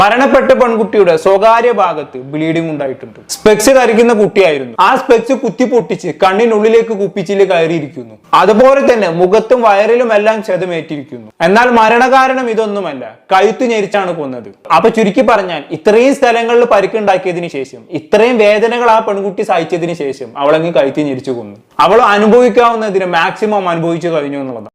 മരണപ്പെട്ട പെൺകുട്ടിയുടെ സ്വകാര്യ ഭാഗത്ത് ബ്ലീഡിംഗ് ഉണ്ടായിട്ടുണ്ട്. സ്പെക്സ് ധരിക്കുന്ന കുട്ടിയായിരുന്നു. ആ സ്പെക്സ് കുത്തി പൊട്ടിച്ച് കണ്ണിനുള്ളിലേക്ക് കുപ്പിച്ചിൽ കയറിയിരിക്കുന്നു. അതുപോലെ തന്നെ മുഖത്തും വയറിലും എല്ലാം ക്ഷതമേറ്റിരിക്കുന്നു എന്നാൽ മരണകാരണം ഇതൊന്നുമല്ല. കഴുത്തു ഞെരിച്ചാണ് കൊന്നത്. അപ്പൊ ചുരുക്കി പറഞ്ഞാൽ ഇത്രയും സ്ഥലങ്ങളിൽ പരിക്കുണ്ടാക്കിയതിനു ശേഷം ഇത്രയും വേദനകൾ ആ പെൺകുട്ടി സഹിച്ചതിന് ശേഷം അവളങ്ങ് കഴുത്തി ഞെരിച്ചു കൊന്നു. അവൾ അനുഭവിക്കാവുന്നതിന് മാക്സിമം അനുഭവിച്ചു കഴിഞ്ഞു എന്നുള്ളതാണ്.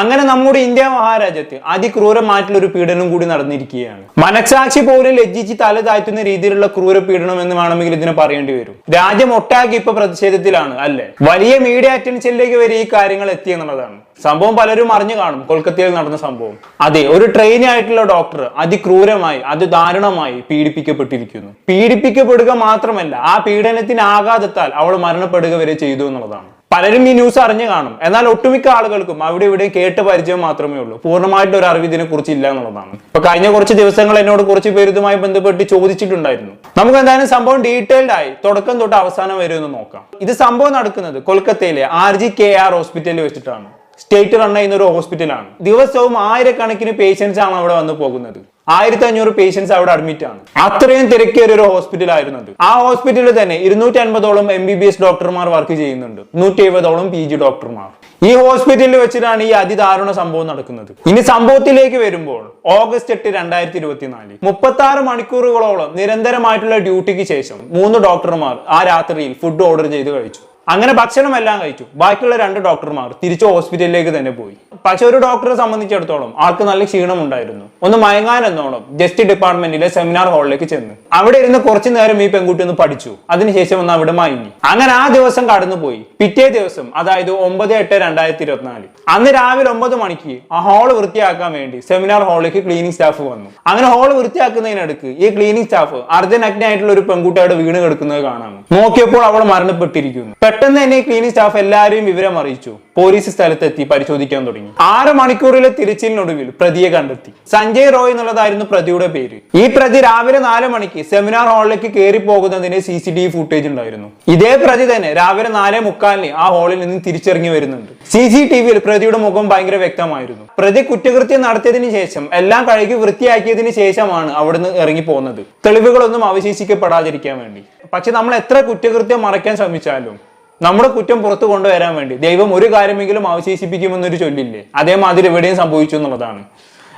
അങ്ങനെ നമ്മുടെ ഇന്ത്യ മഹാരാജ്യത്ത് അതിക്രൂരമായിട്ടുള്ള ഒരു പീഡനം കൂടി നടന്നിരിക്കുകയാണ്. മനസാക്ഷി പോലും ലജ്ജിച്ച് തല താഴ്ത്തുന്ന രീതിയിലുള്ള ക്രൂര പീഡനം എന്ന് വേണമെങ്കിൽ ഇതിനെ പറയേണ്ടി വരും. രാജ്യം ഒട്ടാകെ ഇപ്പൊ പ്രതിഷേധത്തിലാണ് അല്ലെ? വലിയ മീഡിയ അറ്റൻഷനിലേക്ക് വരെ ഈ കാര്യങ്ങൾ എത്തി എന്നുള്ളതാണ്. സംഭവം പലരും അറിഞ്ഞു കാണും കൊൽക്കത്തയിൽ നടന്ന സംഭവം. അതെ ഒരു ട്രെയിനി ആയിട്ടുള്ള ഡോക്ടർ അതിക്രൂരമായി അതിദാരുണമായി പീഡിപ്പിക്കപ്പെട്ടിരിക്കുന്നു. പീഡിപ്പിക്കപ്പെടുക മാത്രമല്ല ആ പീഡനത്തിന് ആഘാതത്താൽ അവൾ മരണപ്പെടുക വരെ ചെയ്തു എന്നുള്ളതാണ്. പലരും ഈ ന്യൂസ് അറിഞ്ഞു കാണും. എന്നാൽ ഒട്ടുമിക്ക ആളുകൾക്കും അവിടെ ഇവിടെയും കേട്ട് പരിചയം മാത്രമേ ഉള്ളൂ. പൂർണമായിട്ട് ഒരു അറിവ് ഇതിനെ കുറിച്ച് ഇല്ല എന്നുള്ളതാണ്. ഇപ്പൊ കഴിഞ്ഞ കുറച്ച് ദിവസങ്ങൾ എന്നോട് കുറച്ച് പേര് ഇതുമായി ബന്ധപ്പെട്ട് ചോദിച്ചിട്ടുണ്ടായിരുന്നു. നമുക്ക് എന്തായാലും സംഭവം ഡീറ്റെയിൽഡ് ആയി തുടക്കം തൊട്ട് അവസാനം വരെ എന്ന് നോക്കാം. ഇത് സംഭവം നടക്കുന്നത് കൊൽക്കത്തയിലെ ആർ ജി കെ ആർ ഹോസ്പിറ്റലിൽ വെച്ചിട്ടാണ്. സ്റ്റേറ്റ് റൺ ചെയ്യുന്ന ഒരു ഹോസ്പിറ്റലാണ്. ദിവസവും ആയിരക്കണക്കിന് പേഷ്യൻസ് ആണ് അവിടെ വന്ന് പോകുന്നത്. ആയിരത്തി അഞ്ഞൂറ് പേഷ്യൻസ് അവിടെ അഡ്മിറ്റ് ആണ്. അത്രയും തിരക്കേറിയ ഒരു ഹോസ്പിറ്റൽ ആയിരുന്നു ആ ഹോസ്പിറ്റലിൽ തന്നെ ഇരുന്നൂറ്റി അൻപതോളം എം ബി ബി എസ് ഡോക്ടർമാർ വർക്ക് ചെയ്യുന്നുണ്ട്. നൂറ്റി എഴുപതോളം പി ജി ഡോക്ടർമാർ ഈ ഹോസ്പിറ്റലിൽ വെച്ചിട്ടാണ് ഈ അതിദാരുണ സംഭവം നടക്കുന്നത്. ഇനി സംഭവത്തിലേക്ക് വരുമ്പോൾ ഓഗസ്റ്റ് എട്ട് രണ്ടായിരത്തി ഇരുപത്തിനാല് മുപ്പത്തി ആറ് മണിക്കൂറുകളോളം നിരന്തരമായിട്ടുള്ള ഡ്യൂട്ടിക്ക് ശേഷം മൂന്ന് ഡോക്ടർമാർ ആ രാത്രിയിൽ ഫുഡ് ഓർഡർ ചെയ്ത് കഴിച്ചു. അങ്ങനെ ഭക്ഷണം എല്ലാം കഴിച്ചു. ബാക്കിയുള്ള രണ്ട് ഡോക്ടർമാർ തിരിച്ചു ഹോസ്പിറ്റലിലേക്ക് തന്നെ പോയി. പക്ഷെ ഒരു ഡോക്ടറെ സംബന്ധിച്ചിടത്തോളം ആൾക്ക് നല്ല ക്ഷീണം ഉണ്ടായിരുന്നു. ഒന്ന് മയങ്ങാൻ എന്നോണം ജസ്റ്റ് ഡിപ്പാർട്ട്മെന്റിലെ സെമിനാർ ഹാളിലേക്ക് ചെന്ന്. അവിടെ ഇരുന്ന് കുറച്ചു നേരം ഈ പെൺകുട്ടി ഒന്ന് പഠിച്ചു. അതിനുശേഷം ഒന്ന് അവിടെ മയങ്ങി. അങ്ങനെ ആ ദിവസം കടന്നുപോയി. പിറ്റേ ദിവസം അതായത് ഒമ്പത് എട്ട് രണ്ടായിരത്തി ഇരുപത്തിനാല് അന്ന് രാവിലെ ഒമ്പത് മണിക്ക് ആ ഹാൾ വൃത്തിയാക്കാൻ വേണ്ടി സെമിനാർ ഹാളിലേക്ക് ക്ലീനിങ് സ്റ്റാഫ് വന്നു. അങ്ങനെ ഹാൾ വൃത്തിയാക്കുന്നതിനടുക്ക് ഈ ക്ലീനിങ് സ്റ്റാഫ് അർദ്ധനഗ്നായിട്ടുള്ള ഒരു പെൺകുട്ടിയുടെ വീണ് കിടക്കുന്നത് കാണാം നോക്കിയപ്പോൾ അവൾ മരണപ്പെട്ടിരിക്കുന്നു. പെട്ടെന്ന് തന്നെ ക്ലീനിങ് സ്റ്റാഫ് എല്ലാവരെയും വിവരം അറിയിച്ചു. പോലീസ് സ്ഥലത്തെത്തി പരിശോധിക്കാൻ തുടങ്ങി. ആറ് മണിക്കൂറിലെ തിരച്ചിലിനൊടുവിൽ പ്രതിയെ കണ്ടെത്തി. സഞ്ജയ് റോയ് എന്നുള്ളതായിരുന്നു പ്രതിയുടെ പേര്. ഈ പ്രതി രാവിലെ നാല് മണിക്ക് സെമിനാർ ഹാളിലേക്ക് കയറി പോകുന്നതിന് C C T V footage ഉണ്ടായിരുന്നു. ഇതേ പ്രതി തന്നെ രാവിലെ നാലേ മുക്കാലിന് ആ ഹാളിൽ നിന്ന് തിരിച്ചിറങ്ങി വരുന്നുണ്ട്. സി സി ടി വിയിൽ പ്രതിയുടെ മുഖം ഭയങ്കര വ്യക്തമായിരുന്നു. പ്രതി കുറ്റകൃത്യം നടത്തിയതിനു ശേഷം എല്ലാം കഴുകി വൃത്തിയാക്കിയതിനു ശേഷമാണ് അവിടുന്ന് ഇറങ്ങി പോകുന്നത് തെളിവുകളൊന്നും അവശേഷിക്കപ്പെടാതിരിക്കാൻ വേണ്ടി. പക്ഷെ നമ്മൾ എത്ര കുറ്റകൃത്യം മറയ്ക്കാൻ ശ്രമിച്ചാലും നമ്മുടെ കുറ്റം പുറത്തു കൊണ്ടുവരാൻ വേണ്ടി. ദൈവം ഒരു കാര്യമെങ്കിലും അവശേഷിപ്പിക്കുമെന്നൊരു ചൊല്ലില്ലേ? അതേമാതിരി എവിടെയും സംഭവിച്ചു എന്നുള്ളതാണ്.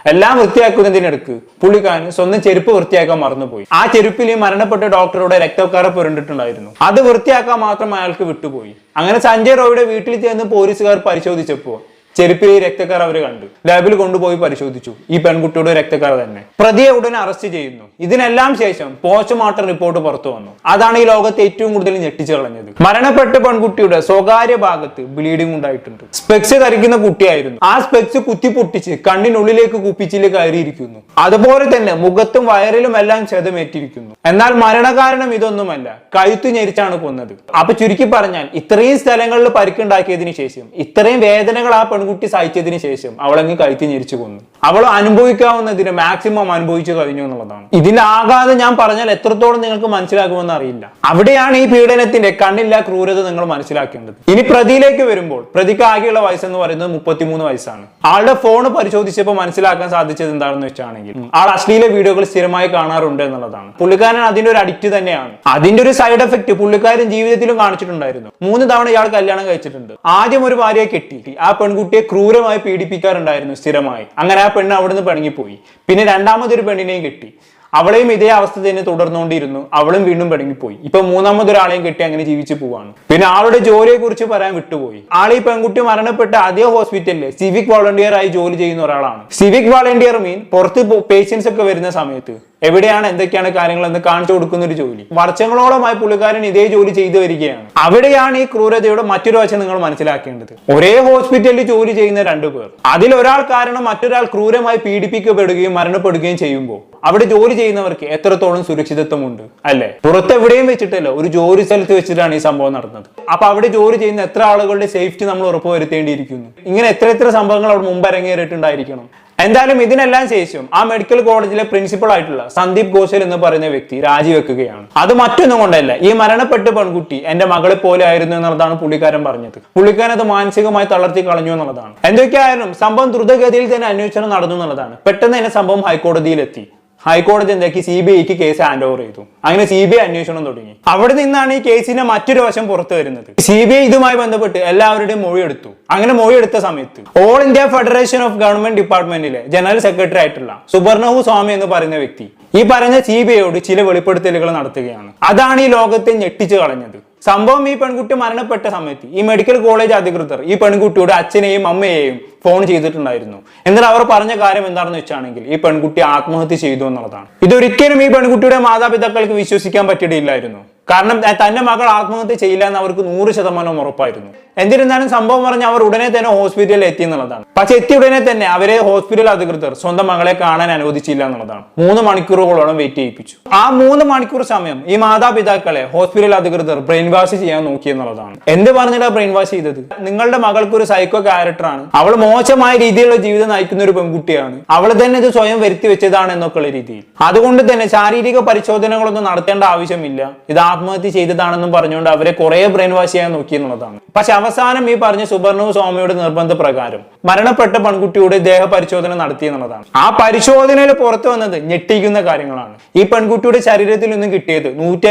എല്ലാം വൃത്തിയാക്കുന്നതിനിടക്ക് പുള്ളിക്കാരൻ സ്വന്തം ചെരുപ്പ് വൃത്തിയാക്കാൻ മറന്നുപോയി. ആ ചെരുപ്പിൽ ഈ മരണപ്പെട്ട ഡോക്ടറുടെ രക്തക്കാരെ പുരണ്ടിട്ടുണ്ടായിരുന്നു. അത് വൃത്തിയാക്കാൻ മാത്രം അയാൾക്ക് വിട്ടുപോയി. അങ്ങനെ സഞ്ജയ് റോയുടെ വീട്ടിൽ ചെന്ന് പോലീസുകാർ പരിശോധിച്ചപ്പോൾ ചെരുപ്പിൽ ഈ രക്തക്കാർ അവർ കണ്ടു. ലാബിൽ കൊണ്ടുപോയി പരിശോധിച്ചു. ഈ പെൺകുട്ടിയുടെ രക്തക്കാർ തന്നെ. പ്രതിയെ ഉടനെ അറസ്റ്റ് ചെയ്യുന്നു. ഇതിനെല്ലാം ശേഷം പോസ്റ്റ്മോർട്ടം റിപ്പോർട്ട് പുറത്തു വന്നു. അതാണ് ഈ ലോകത്തെ ഏറ്റവും കൂടുതൽ ഞെട്ടിച്ചു കളഞ്ഞത്. മരണപ്പെട്ട പെൺകുട്ടിയുടെ സ്വകാര്യ ഭാഗത്ത് ബ്ലീഡിംഗ് ഉണ്ടായിട്ടുണ്ട്. സ്പെക്സ് ധരിക്കുന്ന കുട്ടിയായിരുന്നു. ആ സ്പെക്സ് കുത്തി പൊട്ടിച്ച് കണ്ണിനുള്ളിലേക്ക് കുപ്പിച്ചിൽ കയറിയിരിക്കുന്നു. അതുപോലെ തന്നെ മുഖത്തും വയറിലും എല്ലാം ക്ഷതമേറ്റിരിക്കുന്നു എന്നാൽ മരണകാരണം ഇതൊന്നുമല്ല. കഴുത്തു ഞെരിച്ചാണ് കൊന്നത്. അപ്പൊ ചുരുക്കി പറഞ്ഞാൽ ഇത്രയും സ്ഥലങ്ങളിൽ പരിക്കുണ്ടാക്കിയതിനു ശേഷം ഇത്രയും വേദനകൾ ആ പെൺകുട്ടി സഹിച്ചതിന് ശേഷം അവളങ്ങ് കഴുത്തി ഞെരിച്ചു കൊന്നു. അവൾ അനുഭവിക്കാവുന്നതിന് മാക്സിമം അനുഭവിച്ചു കഴിഞ്ഞു എന്നുള്ളതാണ്. ഇതിന്റെ ആഘാതം ഞാൻ പറഞ്ഞാൽ എത്രത്തോളം നിങ്ങൾക്ക് മനസ്സിലാക്കുമെന്ന് അറിയില്ല. അവിടെയാണ് ഈ പീഡനത്തിന്റെ കണ്ണില്ല ക്രൂരത നിങ്ങൾ മനസ്സിലാക്കേണ്ടത്. ഇനി പ്രതിയിലേക്ക് വരുമ്പോൾ പ്രതിക്ക് ആകെയുള്ള വയസ്സെന്ന് പറയുന്നത് മുപ്പത്തിമൂന്ന് വയസ്സാണ്. ആളുടെ ഫോൺ പരിശോധിച്ചപ്പോൾ മനസ്സിലാക്കാൻ സാധിച്ചത് എന്താണെന്ന് വെച്ചാണെങ്കിൽ ആൾ അശ്ലീല വീഡിയോകൾ സ്ഥിരമായി കാണാറുണ്ട് എന്നുള്ളതാണ്. പുള്ളിക്കാരൻ അതിന്റെ ഒരു അഡിക്റ്റ് തന്നെയാണ്. അതിന്റെ ഒരു സൈഡ് എഫക്ട് പുള്ളിക്കാരൻ ജീവിതത്തിലും കാണിച്ചിട്ടുണ്ടായിരുന്നു. മൂന്ന് തവണ ഇയാൾ കല്യാണം കഴിച്ചിട്ടുണ്ട്. ആദ്യം ഒരു ഭാര്യയെ കെട്ടി ആ പെൺകുട്ടിയെ ക്രൂരമായി പീഡിപ്പിക്കാറുണ്ടായിരുന്നു സ്ഥിരമായി. അങ്ങനെ ആ പെണ്ണ് അവിടുന്ന് പിണങ്ങിപ്പോയി. പിന്നെ രണ്ടാമതൊരു പെണ്ണിനെയും കിട്ടി. അവളെയും ഇതേ അവസ്ഥ തന്നെ തുടർന്നുകൊണ്ടിരുന്നു. അവളും വീണ്ടും പിണങ്ങിപ്പോയി. ഇപ്പൊ മൂന്നാമതൊരാളെയും കെട്ടി അങ്ങനെ ജീവിച്ചു പോവാണ്. പിന്നെ ആളുടെ ജോലിയെ കുറിച്ച് പറയാൻ വിട്ടുപോയി. ആൾ ഈ പെൺകുട്ടി മരണപ്പെട്ട അതേ ഹോസ്പിറ്റലിൽ സിവിക് വോളണ്ടിയർ ആയി ജോലി ചെയ്യുന്ന ഒരാളാണ്. സിവിക് വോളണ്ടിയർ മീൻ പുറത്ത് പേഷ്യൻസ് ഒക്കെ വരുന്ന സമയത്ത് എവിടെയാണ് എന്തൊക്കെയാണ് കാര്യങ്ങൾ എന്ന് കാണിച്ചു കൊടുക്കുന്ന ഒരു ജോലി. വർഷങ്ങളോളമായി പുള്ളിക്കാരൻ ഇതേ ജോലി ചെയ്തു വരികയാണ്. അവിടെയാണ് ഈ ക്രൂരതയുടെ മറ്റൊരു വശം നിങ്ങൾ മനസ്സിലാക്കേണ്ടത്. ഒരേ ഹോസ്പിറ്റലിൽ ജോലി ചെയ്യുന്ന രണ്ടു പേർ. അതിൽ ഒരാൾ കാരണം മറ്റൊരാൾ ക്രൂരമായി പീഡിപ്പിക്കപ്പെടുകയും മരണപ്പെടുകയും ചെയ്യുമ്പോൾ അവിടെ ജോലി ചെയ്യുന്നവർക്ക് എത്രത്തോളം സുരക്ഷിതത്വമുണ്ട് അല്ലെ? പുറത്തെവിടെയും വെച്ചിട്ടല്ല ഒരു ജോലി സ്ഥലത്ത് വെച്ചിട്ടാണ് ഈ സംഭവം നടന്നത്. അപ്പൊ അവിടെ ജോലി ചെയ്യുന്ന എത്ര ആളുകളുടെ സേഫ്റ്റി നമ്മൾ ഉറപ്പുവരുത്തേണ്ടിയിരിക്കുന്നു? ഇങ്ങനെ എത്ര എത്ര സംഭവങ്ങൾ അവിടെ മുമ്പ് അരങ്ങേറിയിട്ടുണ്ടായിരിക്കണം. എന്തായാലും ഇതിനെല്ലാം ശേഷം ആ മെഡിക്കൽ കോളേജിലെ പ്രിൻസിപ്പൾ ആയിട്ടുള്ള സന്ദീപ് ഘോഷൽ എന്ന് പറയുന്ന വ്യക്തി രാജിവെക്കുകയാണ്. അത് മറ്റൊന്നും കൊണ്ടല്ല. ഈ മരണപ്പെട്ട പെൺകുട്ടി എന്റെ മകളെ പോലെ ആയിരുന്നു എന്നുള്ളതാണ് പുള്ളിക്കാരൻ പറഞ്ഞത്. പുള്ളിക്കാരൻ അത് മാനസികമായി തളർത്തി കളഞ്ഞു എന്നുള്ളതാണ്. എന്തൊക്കെയായാലും സംഭവം ദ്രുതഗതിയിൽ തന്നെ അന്വേഷണം നടന്നു എന്നുള്ളതാണ്. പെട്ടെന്ന് തന്നെ സംഭവം ഹൈക്കോടതിയിലെത്തി. ഹൈക്കോടതി എന്താക്കി? സി ബി ഐക്ക് കേസ് ഹാൻഡ് ഓവർ ചെയ്തു. അങ്ങനെ സി ബി ഐ അന്വേഷണം തുടങ്ങി. അവിടെ നിന്നാണ് ഈ കേസിന്റെ മറ്റൊരു വശം പുറത്തു വരുന്നത്. സി ബി ഐ ഇതുമായി ബന്ധപ്പെട്ട് എല്ലാവരുടെയും മൊഴി എടുത്തു. അങ്ങനെ മൊഴി എടുത്ത സമയത്ത് all India federation of government ഡിപ്പാർട്ട്മെന്റിലെ general secretary ആയിട്ടുള്ള സുബർണഹു സ്വാമി എന്ന് പറയുന്ന വ്യക്തി ഈ പറഞ്ഞ സി ബി ഐയോട് ചില വെളിപ്പെടുത്തലുകൾ നടത്തുകയാണ്. അതാണ് ഈ ലോകത്തെ ഞെട്ടിച്ചു കളഞ്ഞത്. സംഭവം ഈ പെൺകുട്ടി മരണപ്പെട്ട സമയത്ത് ഈ മെഡിക്കൽ കോളേജ് അധികൃതർ ഈ പെൺകുട്ടിയുടെ അച്ഛനെയും അമ്മയെയും ഫോൺ ചെയ്തിട്ടുണ്ടായിരുന്നു. എന്നിട്ട് അവർ പറഞ്ഞ കാര്യം എന്താണെന്ന് വെച്ചാണെങ്കിൽ ഈ പെൺകുട്ടി ആത്മഹത്യ ചെയ്തു എന്നുള്ളതാണ്. ഇതൊരിക്കലും ഈ പെൺകുട്ടിയുടെ മാതാപിതാക്കൾക്ക് വിശ്വസിക്കാൻ പറ്റിയിട്ടില്ലായിരുന്നു. കാരണം തന്റെ മകൾ ആത്മഹത്യ ചെയ്യില്ല എന്ന് അവർക്ക് നൂറ് ശതമാനം ഉറപ്പായിരുന്നു. എന്നിരുന്നാലും സംഭവം പറഞ്ഞ് അവർ ഉടനെ തന്നെ ഹോസ്പിറ്റലിൽ എത്തി എന്നുള്ളതാണ്. പക്ഷെ എത്തി ഉടനെ തന്നെ അവരെ ഹോസ്പിറ്റൽ അധികൃതർ സ്വന്തം മകളെ കാണാൻ അനുവദിച്ചില്ല എന്നുള്ളതാണ്. മൂന്ന് മണിക്കൂറുകളോളം വെയിറ്റ് ചെയ്യിപ്പിച്ചു. ആ മൂന്ന് മണിക്കൂർ സമയം ഈ മാതാപിതാക്കളെ ഹോസ്പിറ്റൽ അധികൃതർ ബ്രെയിൻ വാഷ് ചെയ്യാൻ നോക്കി എന്നുള്ളതാണ്. എന്ത് പറഞ്ഞിട്ടാ ബ്രെയിൻ വാഷ് ചെയ്തത്? നിങ്ങളുടെ മകൾക്ക് ഒരു സൈക്കോ ക്യാരക്ടറാണ് അവൾ മോശമായ രീതിയിലുള്ള ജീവിതം നയിക്കുന്ന ഒരു പെൺകുട്ടിയാണ്. അവൾ തന്നെ ഇത് സ്വയം വരുത്തി വെച്ചതാണ് എന്നൊക്കെയുള്ള രീതിയിൽ. അതുകൊണ്ട് തന്നെ ശാരീരിക പരിശോധനകളൊന്നും നടത്തേണ്ട ആവശ്യമില്ല. ഇത് ആത്മഹത്യ ചെയ്തതാണെന്നും പറഞ്ഞുകൊണ്ട് അവരെ കുറെ ബ്രെയിൻ വാഷ് ചെയ്യാൻ നോക്കി എന്നുള്ളതാണ് പക്ഷെ അവസാനം ഈ പറഞ്ഞ സുബർണു സ്വാമിയുടെ നിർബന്ധ പ്രകാരം മരണപ്പെട്ട പെൺകുട്ടിയുടെ ദേഹ പരിശോധന നടത്തി എന്നുള്ളതാണ് ആ പരിശോധനയിൽ പുറത്തു വന്നത് ഞെട്ടിക്കുന്ന കാര്യങ്ങളാണ്. ഈ പെൺകുട്ടിയുടെ ശരീരത്തിൽ നിന്നും കിട്ടിയത് നൂറ്റി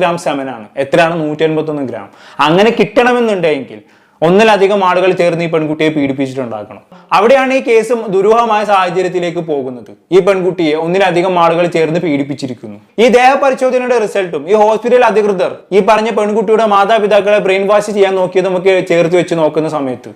ഗ്രാം സെമനാണ് എത്രയാണ് നൂറ്റി ഗ്രാം? അങ്ങനെ കിട്ടണമെന്നുണ്ടെങ്കിൽ ഒന്നിലധികം ആളുകൾ ചേർന്ന് ഈ പെൺകുട്ടിയെ പീഡിപ്പിച്ചിട്ടുണ്ടാക്കണം. അവിടെയാണ് ഈ കേസ് ദുരൂഹമായ സാഹചര്യത്തിലേക്ക് പോകുന്നത്. ഈ പെൺകുട്ടിയെ ഒന്നിലധികം ആളുകൾ ചേർന്ന് പീഡിപ്പിച്ചിരിക്കുന്നു. ഈ ദേഹപരിശോധനയുടെ റിസൾട്ടും ഈ ഹോസ്പിറ്റൽ അധികൃതർ ഈ പറഞ്ഞ പെൺകുട്ടിയുടെ മാതാപിതാക്കളെ ബ്രെയിൻ വാഷ് ചെയ്യാൻ നോക്കിയത് നമുക്ക് ചേർത്ത് വെച്ച് നോക്കുന്ന സമയത്ത്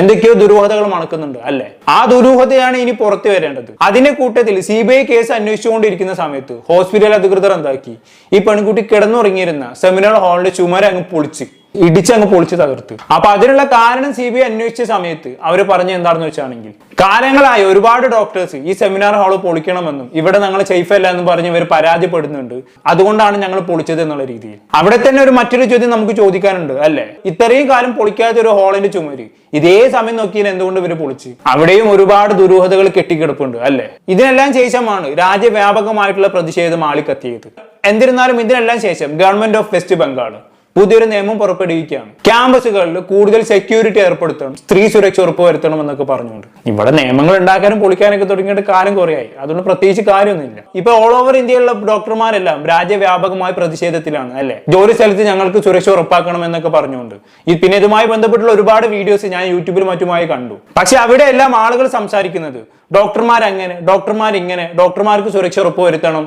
എന്തൊക്കെയോ ദുരൂഹതകൾ മണക്കുന്നുണ്ട് അല്ലെ? ആ ദുരൂഹതയാണ് ഇനി പുറത്തു വരേണ്ടത്. അതിന്റെ കൂട്ടത്തിൽ സി ബി ഐ കേസ് അന്വേഷിച്ചുകൊണ്ടിരിക്കുന്ന സമയത്ത് ഹോസ്പിറ്റൽ അധികൃതർ എന്താക്കി? ഈ പെൺകുട്ടി കിടന്നുറങ്ങിയിരുന്ന സെമിനാർ ഹാളിന്റെ ചുമര അങ്ങ് പൊളിച്ച്. ഇടിച്ചങ്ങ് പൊളിച്ച് തകർത്ത്. അപ്പൊ അതിനുള്ള കാരണം സി ബി ഐ അന്വേഷിച്ച സമയത്ത് അവർ പറഞ്ഞ എന്താണെന്ന് വെച്ചാണെങ്കിൽ കാലങ്ങളായി ഒരുപാട് ഡോക്ടേഴ്സ് ഈ സെമിനാർ ഹാൾ പൊളിക്കണമെന്നും ഇവിടെ ഞങ്ങൾ സേഫ് അല്ല എന്നും പറഞ്ഞ് ഇവർ പരാതിപ്പെടുന്നുണ്ട്. അതുകൊണ്ടാണ് ഞങ്ങൾ പൊളിച്ചത് എന്നുള്ള രീതിയിൽ. അവിടെ തന്നെ ഒരു മറ്റൊരു ചോദ്യം നമുക്ക് ചോദിക്കാനുണ്ട് അല്ലെ? ഇത്രയും കാലം പൊളിക്കാത്ത ഒരു ഹാളിന്റെ ചുമര് ഇതേ സമയം നോക്കിയാൽ എന്തുകൊണ്ട് ഇവർ പൊളിച്ച്? അവിടെയും ഒരുപാട് ദുരൂഹതകൾ കെട്ടിക്കിടപ്പുണ്ട് അല്ലെ? ഇതിനെല്ലാം ശേഷമാണ് രാജ്യവ്യാപകമായിട്ടുള്ള പ്രതിഷേധം ആളിക്കത്തിയത്. എന്നിരുന്നാലും ഇതിനെല്ലാം ശേഷം ഗവൺമെന്റ് ഓഫ് വെസ്റ്റ് ബംഗാൾ പുതിയൊരു നിയമം പുറപ്പെടുവിക്കുകയാണ്. ക്യാമ്പസുകളിൽ കൂടുതൽ സെക്യൂരിറ്റി ഏർപ്പെടുത്തണം സ്ത്രീ സുരക്ഷ ഉറപ്പുവരുത്തണം എന്നൊക്കെ പറഞ്ഞുകൊണ്ട്. ഇവിടെ നിയമങ്ങൾ ഉണ്ടാക്കാനും പൊളിക്കാനൊക്കെ തുടങ്ങിയിട്ട് കാലം കുറയായി. അതുകൊണ്ട് പ്രത്യേകിച്ച് കാര്യമൊന്നുമില്ല. ഇപ്പൊ ഓൾ ഓവർ ഇന്ത്യയിലുള്ള ഡോക്ടർമാരെല്ലാം രാജ്യവ്യാപകമായ പ്രതിഷേധത്തിലാണ് അല്ലെ? ജോലി സ്ഥലത്ത് ഞങ്ങൾക്ക് സുരക്ഷ ഉറപ്പാക്കണം എന്നൊക്കെ പറഞ്ഞുകൊണ്ട്. ഈ പിന്നെ ഇതുമായി ബന്ധപ്പെട്ടുള്ള ഒരുപാട് വീഡിയോസ് ഞാൻ യൂട്യൂബിൽ മറ്റുമായി കണ്ടു. പക്ഷെ അവിടെ എല്ലാം ആളുകൾ സംസാരിക്കുന്നത് ഡോക്ടർമാർ അങ്ങനെ ഡോക്ടർമാർ ഇങ്ങനെ ഡോക്ടർമാർക്ക് സുരക്ഷ ഉറപ്പുവരുത്തണം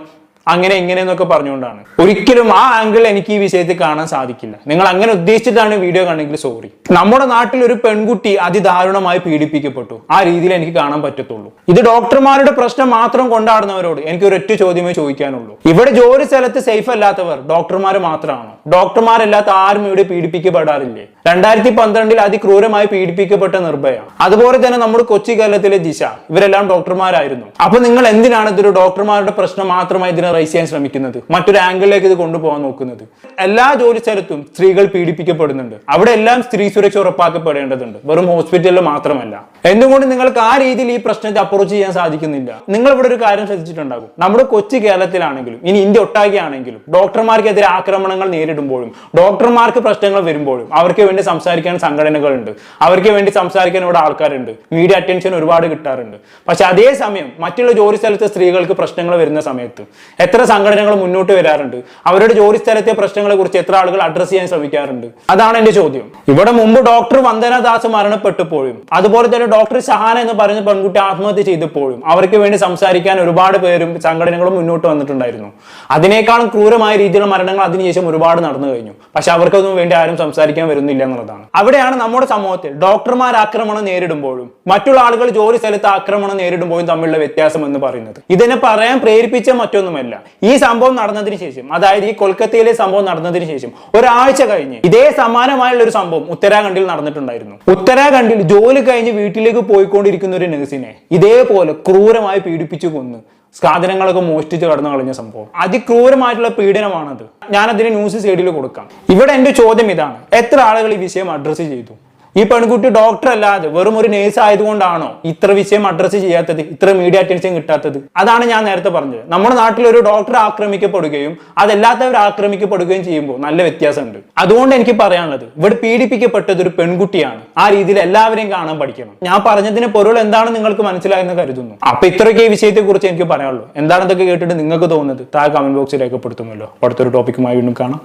അങ്ങനെ ഇങ്ങനെ എന്നൊക്കെ പറഞ്ഞുകൊണ്ടാണ്. ഒരിക്കലും ആ ആംഗിൾ എനിക്ക് ഈ വിഷയത്തിൽ കാണാൻ സാധിക്കില്ല. നിങ്ങൾ അങ്ങനെ ഉദ്ദേശിച്ചിട്ടാണ് വീഡിയോ കാണെങ്കിൽ സോറി നമ്മുടെ നാട്ടിൽ ഒരു പെൺകുട്ടി അതിദാരുണമായി പീഡിപ്പിക്കപ്പെട്ടു. ആ രീതിയിൽ എനിക്ക് കാണാൻ പറ്റത്തുള്ളൂ. ഇത് ഡോക്ടർമാരുടെ പ്രശ്നം മാത്രം കൊണ്ടാടുന്നവരോട് എനിക്ക് ഒരൊറ്റ ചോദ്യമേ ചോദിക്കാനുള്ളൂ. ഇവിടെ ജോലി സ്ഥലത്ത് സേഫ് അല്ലാത്തവർ ഡോക്ടർമാർ മാത്രമാണോ? ഡോക്ടർമാരല്ലാത്ത ആരും ഇവിടെ പീഡിപ്പിക്കപ്പെടാറില്ലേ? രണ്ടായിരത്തി പന്ത്രണ്ടിൽ അതിക്രൂരമായി പീഡിപ്പിക്കപ്പെട്ട നിർഭയ. അതുപോലെ തന്നെ നമ്മുടെ കൊച്ചി കേരളത്തിലെ ദിശ ഇവരെല്ലാം ഡോക്ടർമാരായിരുന്നു. അപ്പൊ നിങ്ങൾ എന്തിനാണ് ഇതൊരു ഡോക്ടർമാരുടെ പ്രശ്നം മാത്രമായി ഇതിനെ റൈസ് ചെയ്യാൻ ശ്രമിക്കുന്നത് മറ്റൊരു ആംഗിളിലേക്ക് ഇത് കൊണ്ടുപോകാൻ നോക്കുന്നത്. എല്ലാ ജോലി സ്ഥലത്തും സ്ത്രീകൾ പീഡിപ്പിക്കപ്പെടുന്നുണ്ട്. അവിടെ എല്ലാം സ്ത്രീ സുരക്ഷ ഉറപ്പാക്കപ്പെടേണ്ടതുണ്ട്. വെറും ഹോസ്പിറ്റലിൽ മാത്രമല്ല. എന്തുകൊണ്ട് നിങ്ങൾക്ക് ആ രീതിയിൽ ഈ പ്രശ്നത്തെ അപ്രോച്ച് ചെയ്യാൻ സാധിക്കുന്നില്ല? നിങ്ങൾ ഇവിടെ ഒരു കാര്യം ശ്രദ്ധിച്ചിട്ടുണ്ടാകും. നമ്മുടെ കൊച്ചു കേരളത്തിലാണെങ്കിലും ഇനി ഇന്ത്യ ഒട്ടാകെ ആണെങ്കിലും ഡോക്ടർമാർക്കെതിരെ ആക്രമണങ്ങൾ നേരിടുമ്പോഴും ഡോക്ടർമാർക്ക് പ്രശ്നങ്ങൾ വരുമ്പോഴും അവർക്ക് വേണ്ടി സംസാരിക്കാൻ സംഘടനകളുണ്ട്. അവർക്ക് വേണ്ടി സംസാരിക്കാൻ ഇവിടെ ആൾക്കാരുണ്ട്. മീഡിയ അറ്റൻഷൻ ഒരുപാട് കിട്ടാറുണ്ട്. പക്ഷെ അതേസമയം മറ്റുള്ള ജോലി സ്ഥലത്തെ സ്ത്രീകൾക്ക് പ്രശ്നങ്ങൾ വരുന്ന സമയത്ത് എത്ര സംഘടനകൾ മുന്നോട്ട് വരാറുണ്ട്? അവരുടെ ജോലി സ്ഥലത്തെ പ്രശ്നങ്ങളെ കുറിച്ച് എത്ര ആളുകൾ അഡ്രസ് ചെയ്യാൻ ശ്രമിക്കാറുണ്ട്? അതാണ് എന്റെ ചോദ്യം. ഇവിടെ മുമ്പ് ഡോക്ടർ വന്ദനദാസ് മരണപ്പെട്ടപ്പോഴും അതുപോലെ തന്നെ ഡോക്ടർ ഷഹാന എന്ന് പറഞ്ഞ പെൺകുട്ടി ആത്മഹത്യ ചെയ്തപ്പോഴും അവർക്ക് വേണ്ടി സംസാരിക്കാൻ ഒരുപാട് പേരും സംഘടനകളും മുന്നോട്ട് വന്നിട്ടുണ്ടായിരുന്നു. അതിനേക്കാളും ക്രൂരമായ രീതിയിലുള്ള മരണങ്ങൾ അതിനുശേഷം ഒരുപാട് നടന്നു കഴിഞ്ഞു. പക്ഷെ അവർക്കൊന്നും വേണ്ടി ആരും സംസാരിക്കാൻ വരുന്നില്ല എന്നുള്ളതാണ്. അവിടെയാണ് നമ്മുടെ സമൂഹത്തിൽ ഡോക്ടർമാർ ആക്രമണം നേരിടുമ്പോഴും മറ്റുള്ള ആളുകൾ ജോലി സ്ഥലത്ത് ആക്രമണം നേരിടുമ്പോഴും തമ്മിലുള്ള വ്യത്യാസം എന്ന് പറയുന്നത്. ഇതിനെ പറയാൻ പ്രേരിപ്പിച്ച മറ്റൊന്നുമല്ല. ഈ സംഭവം നടന്നതിന് ശേഷം അതായത് ഈ കൊൽക്കത്തയിലെ സംഭവം നടന്നതിന് ശേഷം ഒരാഴ്ച കഴിഞ്ഞ് ഇതേ സമാനമായുള്ള ഒരു സംഭവം ഉത്തരാഖണ്ഡിൽ നടന്നിട്ടുണ്ടായിരുന്നു. ഉത്തരാഖണ്ഡിൽ ജോലി കഴിഞ്ഞ് വീട്ടിലേക്ക് പോയിക്കൊണ്ടിരിക്കുന്ന ഒരു നഴ്സിനെ ഇതേപോലെ ക്രൂരമായി പീഡിപ്പിച്ചു കൊന്ന് സാധനങ്ങളൊക്കെ മോഷ്ടിച്ച് കടന്നു കളഞ്ഞ സംഭവം. അതിക്രൂരമായിട്ടുള്ള പീഡനമാണത്. ഞാൻ അതിന് ന്യൂസ് സൈഡിൽ കൊടുക്കാം. ഇവിടെ എന്റെ ചോദ്യം ഇതാണ്. എത്ര ആളുകൾ ഈ വിഷയം അഡ്രസ്സ് ചെയ്തു? ഈ പെൺകുട്ടി ഡോക്ടർ അല്ലാതെ വെറും ഒരു നേഴ്സ് ആയതുകൊണ്ടാണോ ഇത്ര വിഷയം അഡ്രസ്സ് ചെയ്യാത്തത്? ഇത്ര മീഡിയ അറ്റൻഷൻ കിട്ടാത്തത്? അതാണ് ഞാൻ നേരത്തെ പറഞ്ഞത്. നമ്മുടെ നാട്ടിൽ ഒരു ഡോക്ടർ ആക്രമിക്കപ്പെടുകയും അതല്ലാത്തവർ ആക്രമിക്കപ്പെടുകയും ചെയ്യുമ്പോൾ നല്ല വ്യത്യാസമുണ്ട്. അതുകൊണ്ട് എനിക്ക് പറയാനുള്ളത് ഇവിടെ പീഡിപ്പിക്കപ്പെട്ടത് ഒരു പെൺകുട്ടിയാണ്. ആ രീതിയിൽ എല്ലാവരെയും കാണാൻ പഠിക്കണം. ഞാൻ പറഞ്ഞതിന് പൊരുൾ എന്താണ് നിങ്ങൾക്ക് മനസ്സിലായെന്ന് കരുതുന്നു. അപ്പൊ ഇത്രയൊക്കെ ഈ വിഷയത്തെ കുറിച്ച് എനിക്ക് പറയാനുള്ളൂ. എന്താണ് ഇതൊക്കെ കേട്ടിട്ട് നിങ്ങൾക്ക് തോന്നുന്നത്? താഴെ കമന്റ് ബോക്സിൽ രേഖപ്പെടുത്തുമല്ലോ. അടുത്തൊരു ടോപ്പിക്കുമായി വീണ്ടും കാണാം.